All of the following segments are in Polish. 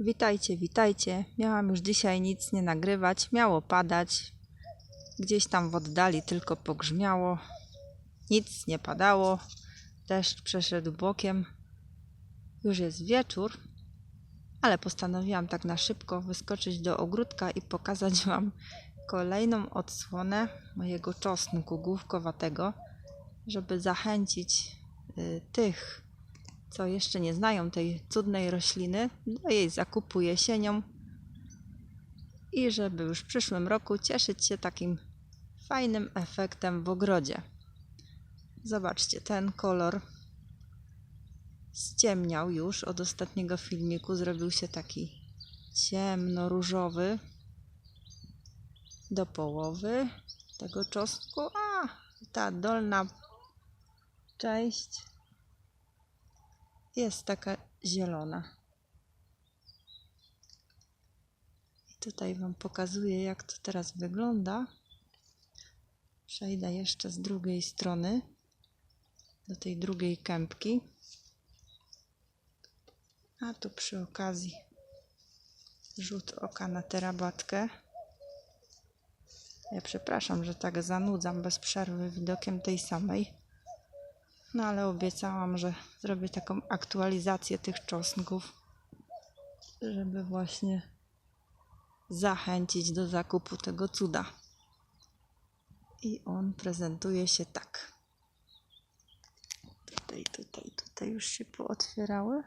Witajcie, witajcie. Miałam już dzisiaj nic nie nagrywać. Miało padać. Gdzieś tam w oddali tylko pogrzmiało. Nic nie padało. Deszcz przeszedł bokiem. Już jest wieczór, ale postanowiłam tak na szybko wyskoczyć do ogródka i pokazać Wam kolejną odsłonę mojego czosnku główkowatego, żeby zachęcić y, tych, co jeszcze nie znają tej cudnej rośliny, do jej zakupu jesienią i żeby już w przyszłym roku cieszyć się takim fajnym efektem w ogrodzie. Zobaczcie, ten kolor ściemniał już od ostatniego filmiku, zrobił się taki ciemno-różowy. Do połowy tego czosnku, a ta dolna część jest taka zielona. I tutaj Wam pokazuję, jak to teraz wygląda. Przejdę jeszcze z drugiej strony do tej drugiej kępki. A tu przy okazji rzut oka na tę rabatkę. Ja przepraszam, że tak zanudzam bez przerwy widokiem tej samej. No ale obiecałam, że zrobię taką aktualizację tych czosnków, żeby właśnie zachęcić do zakupu tego cuda. I on prezentuje się tak. Tutaj, tutaj, tutaj już się pootwierały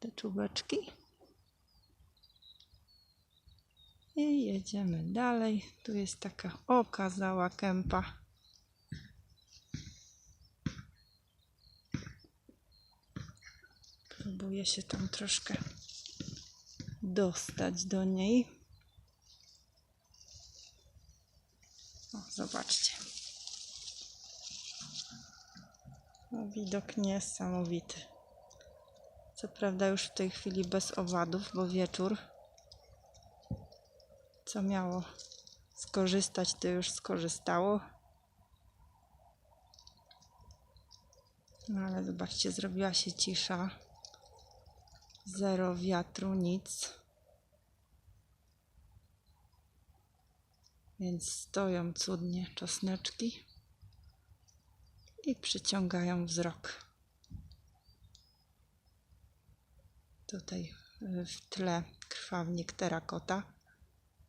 te czubeczki. I jedziemy dalej. Tu jest taka okazała kępa. Próbuję się tam troszkę dostać do niej. O, zobaczcie. No, widok niesamowity. Co prawda już w tej chwili bez owadów, bo wieczór. Co miało skorzystać, to już skorzystało. No ale zobaczcie, zrobiła się cisza. Zero wiatru, nic. Więc stoją cudnie czosneczki i przyciągają wzrok. Tutaj y, w tle krwawnik terakota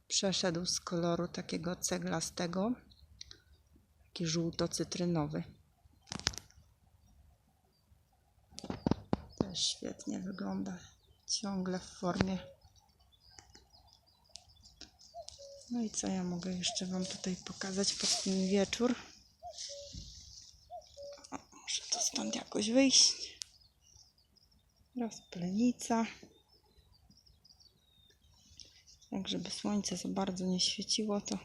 przeszedł z koloru takiego ceglastego, taki żółto-cytrynowy. Świetnie wygląda, ciągle w formie. No i co ja mogę jeszcze Wam tutaj pokazać pod ten wieczór? Muszę to stąd jakoś wyjść. Rozplenica. Tak, żeby słońce za bardzo nie świeciło, to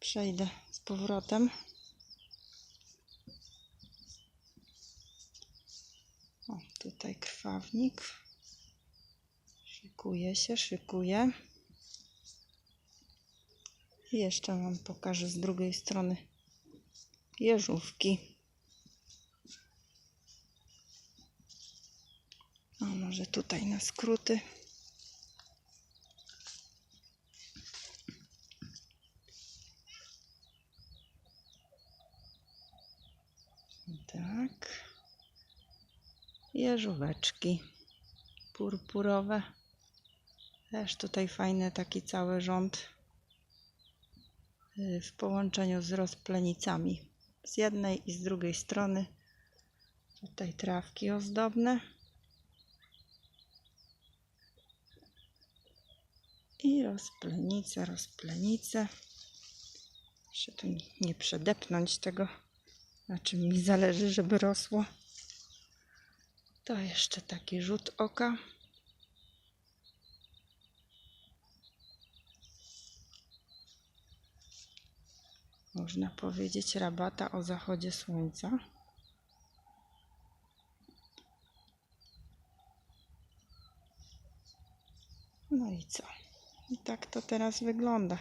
przejdę z powrotem. O, tutaj krwawnik. Szykuje się, szykuje. I jeszcze Wam pokażę z drugiej strony jeżówki. O, może tutaj na skróty. Tak. Jeżóweczki purpurowe. Też tutaj fajny taki cały rząd y, w połączeniu z rozplenicami. Z jednej i z drugiej strony. Tutaj trawki ozdobne. I rozplenice, rozplenice. Muszę tu nie przedepnąć tego, na czym mi zależy, żeby rosło. To jeszcze taki rzut oka. Można powiedzieć rabata o zachodzie słońca. No i co? I tak to teraz wygląda.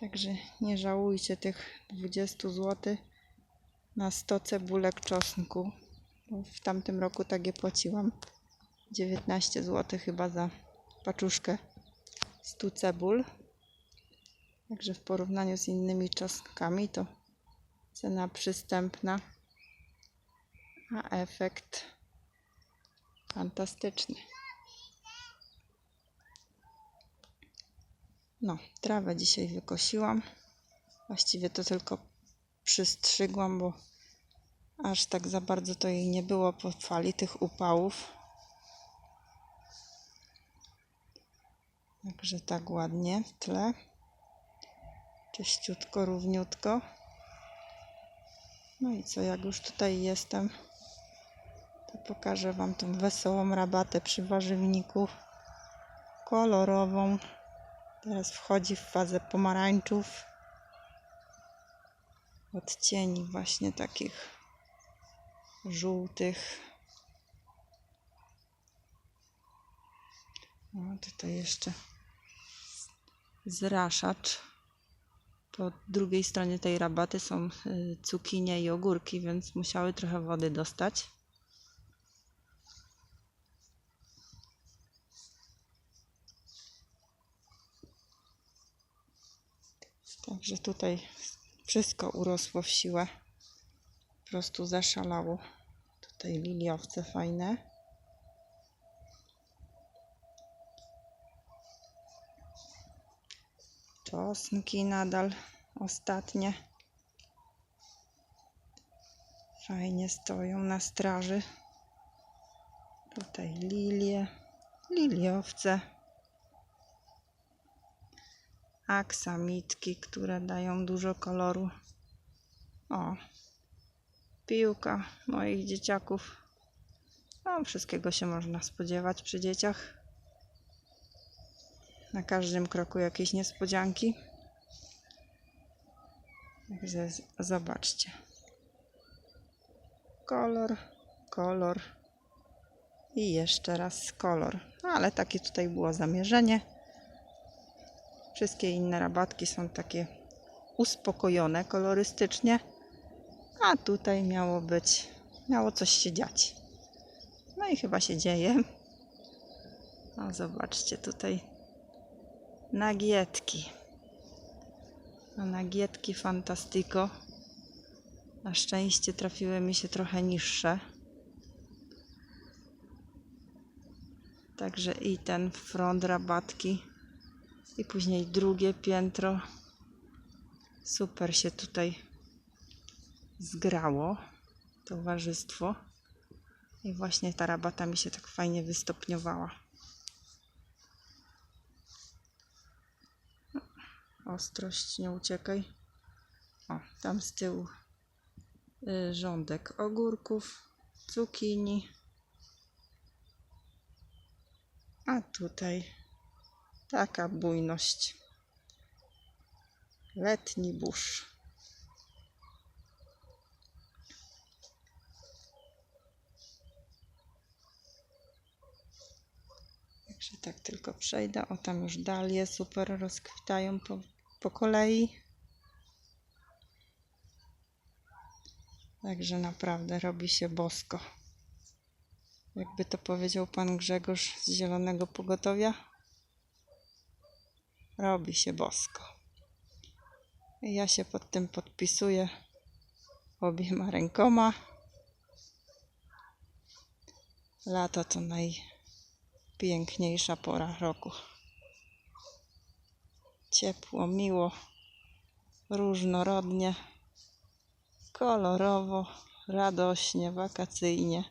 Także nie żałujcie tych 20 zł na 100 cebulek czosnku. W tamtym roku tak je płaciłam. 19 zł chyba za paczuszkę 100 cebul. Także w porównaniu z innymi czosnkami to cena przystępna, a efekt fantastyczny. No, trawę dzisiaj wykosiłam. Właściwie to tylko przystrzygłam, bo aż tak za bardzo to jej nie było po fali tych upałów. Także tak ładnie w tle. Czyściutko, równiutko. No i co, jak już tutaj jestem, to pokażę Wam tą wesołą rabatę przy warzywniku. Kolorową. Teraz wchodzi w fazę pomarańczów. Odcieni właśnie takich żółtych. O, tutaj jeszcze zraszacz. Po drugiej stronie tej rabaty są y, cukinie i ogórki, więc musiały trochę wody dostać. Także tutaj wszystko urosło w siłę. Po prostu zaszalało. Tutaj liliowce fajne. Czosnki nadal ostatnie. Fajnie stoją na straży. Tutaj lilie, liliowce. Aksamitki, które dają dużo koloru. O, piłka moich dzieciaków. No, wszystkiego się można spodziewać przy dzieciach. Na każdym kroku jakieś niespodzianki. Także zobaczcie. Kolor, kolor i jeszcze raz kolor. No, ale takie tutaj było zamierzenie. Wszystkie inne rabatki są takie uspokojone kolorystycznie. A tutaj miało być, miało coś się dziać. No i chyba się dzieje. O, zobaczcie tutaj nagietki. No, nagietki fantastyko. Na szczęście trafiły mi się trochę niższe. Także i ten front rabatki i później drugie piętro. Super się tutaj zgrało towarzystwo. I właśnie ta rabata mi się tak fajnie wystopniowała. Ostrość, nie uciekaj. O, tam z tyłu y, rządek ogórków, cukinii. A tutaj taka bujność. Letni burz. Także tak tylko przejdę. O, tam już dalie super rozkwitają po, po kolei. Także naprawdę robi się bosko. Jakby to powiedział pan Grzegorz z Zielonego Pogotowia. Robi się bosko. I ja się pod tym podpisuję obiema rękoma. Lato to najpiękniejsza pora roku. Ciepło, miło, różnorodnie, kolorowo, radośnie, wakacyjnie.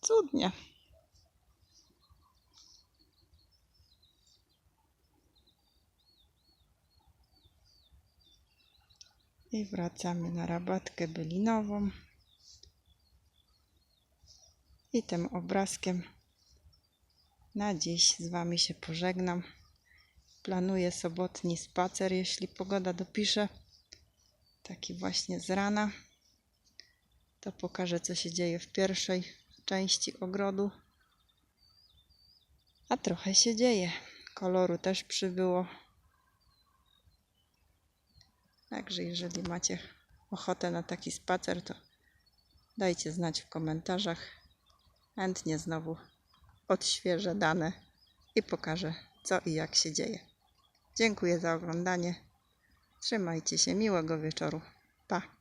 Cudnie. I wracamy na rabatkę bylinową. I tym obrazkiem na dziś z Wami się pożegnam. Planuję sobotni spacer, jeśli pogoda dopisze. Taki właśnie z rana. To pokażę, co się dzieje w pierwszej części ogrodu. A trochę się dzieje. Koloru też przybyło. Także jeżeli macie ochotę na taki spacer, to dajcie znać w komentarzach. chętnie znowu odświeżę dane i pokażę co i jak się dzieje. Dziękuję za oglądanie. Trzymajcie się, miłego wieczoru. Pa!